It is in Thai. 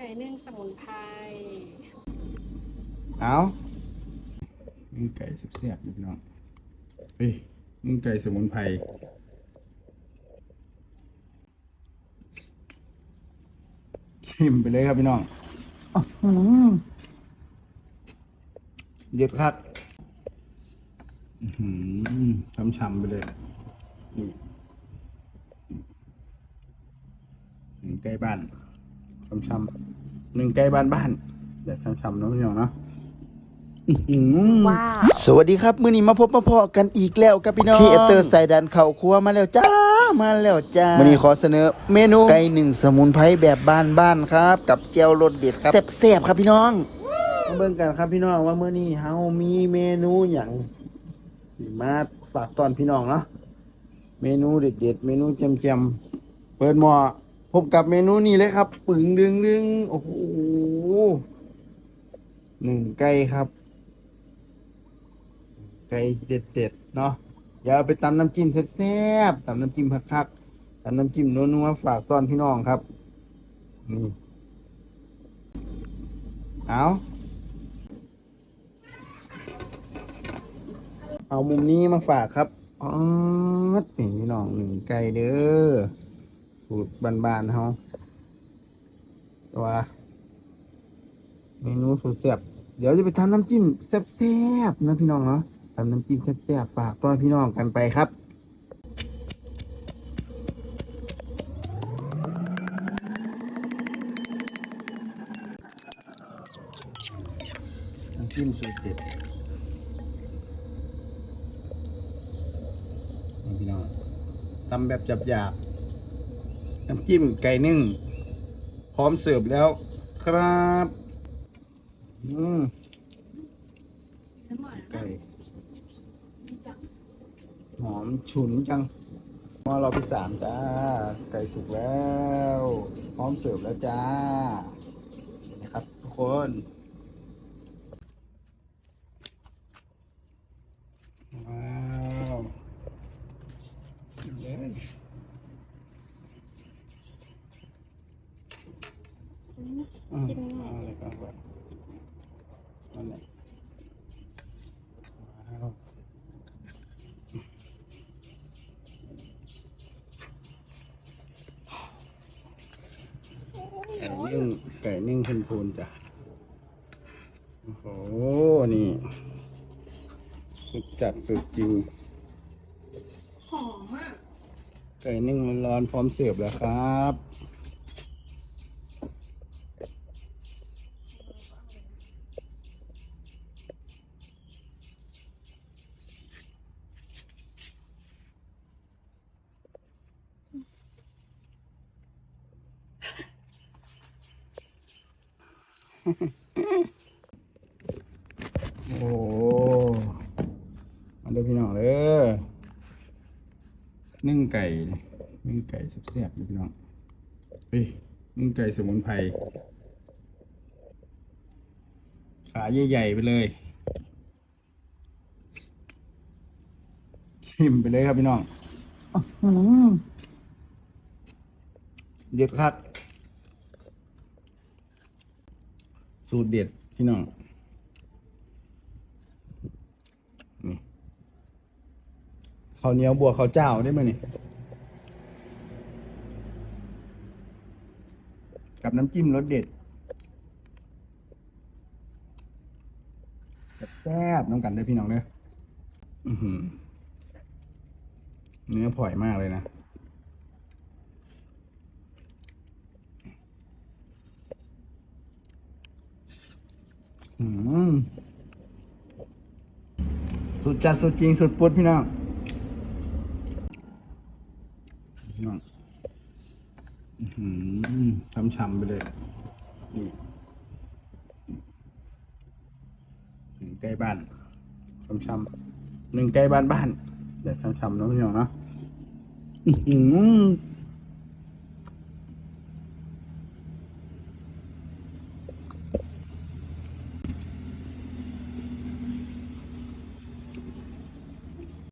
ไก่นึ่งสมุนไพรเอานึ่งไก่แซ่บๆพี่น้องเฮ้ยนึ่งไก่สมุนไพรชิมไปเลยครับพี่น้องอื้อหือเด็ดครับอื้อหือช้ำๆไปเลยนี่ไก่บ้าน ช้ำๆหนึ่งไก่บ้านบ้านๆแบบช้ำๆเนาะพี่น้องเนาะอื้อหือ ว้าว สวัสดีครับ มื้อนี้มาพบมาพอกันอีกแล้วกับพี่น้องพี่เอเตอร์ใส่ดันเข่าครัวมาแล้วจ้ามาแล้วจ้ามื้อนี้ขอเสนอเมนูไก่หนึ่งสมุนไพรแบบบ้านๆครับ กับเจียวรสเด็ดครับแซ่บๆครับพี่น้องมาเบิ่งกันครับพี่น้องว่ามื้อนี้เฮามีเมนูหยังสิมาฝากตอนพี่น้องเนาะเมนูเด็ดๆเมนูแจ่มๆเปิดหม้อ พบกับเมนูนี้เลยครับ ปึงดึงดึงโอ้โหหนึ่งไก่ครับ ไก่เด็ดๆเนาะอย่าเอาไปตำน้ำจิ้มแซ่บๆตำน้ำจิ้มคักๆตำน้ำจิ้มนัวๆฝากตอนพี่น้องครับ นี่เอาเอามุมนี้มาฝากครับอ๋อพี่น้องหนึ่งไก่เด้อ สูตรบานๆเฮาตัวเมนูสูตรแซ่บเดี๋ยวจะไปทำน้ำจิ้มแซ่บๆนะพี่น้องเนาะทำน้ำจิ้มแซ่บๆฝากต้อนพี่น้องกันไปครับน้ำจิ้มสูตรเด็ดพี่น้องตำแบบหยาบๆ น้ำจิ้มไก่นึ่ง พร้อมเสิร์ฟแล้วครับอืมสมอนไก่หอมฉุนจังหม้อเราที่สามจ้า ไก่สุกแล้ว พร้อมเสิร์ฟแล้วจ้านี่นะครับทุกคนว้าวกินเลย ชิมหน่อยอาเลยก่อนก่อนนั่นแหละไก่นึ่งไก่นึ่งพูนพูนจ้ะ โอ้โห นี่ สุดจัดสุดจริง หอมอะไก่นึ่งร้อนพร้อมเสิร์ฟแล้วครับ โอ้โหมาดูพี่น้องเด้อนึ่งไก่นึ่งไก่แซ่บๆพี่น้องเฮ้ยนึ่งไก่สมุนไพรขาใหญ่ๆไปเลยชิมไปเลยครับพี่น้องอื้อหือเด็ดครับ สูตรเด็ดพี่น้องนี่ข้าวเหนียวบวกข้าวเจ้าได้ไหมนี่กับน้ำจิ้มรสเด็ดแซ่บน้ำกันได้พี่น้องเด้อเนื้อผ่อยมากเลยนะ สุดจัดสุดจริงสุดปุดพี่น้องพี่น้องอื้อหือช้ำๆไปเลย นี่หนึ่งใกล้บ้านช้ำๆหนึ่งใกล้บ้านบ้านแบบช้ำๆเนะพี่น้องเนาะอื้อหือ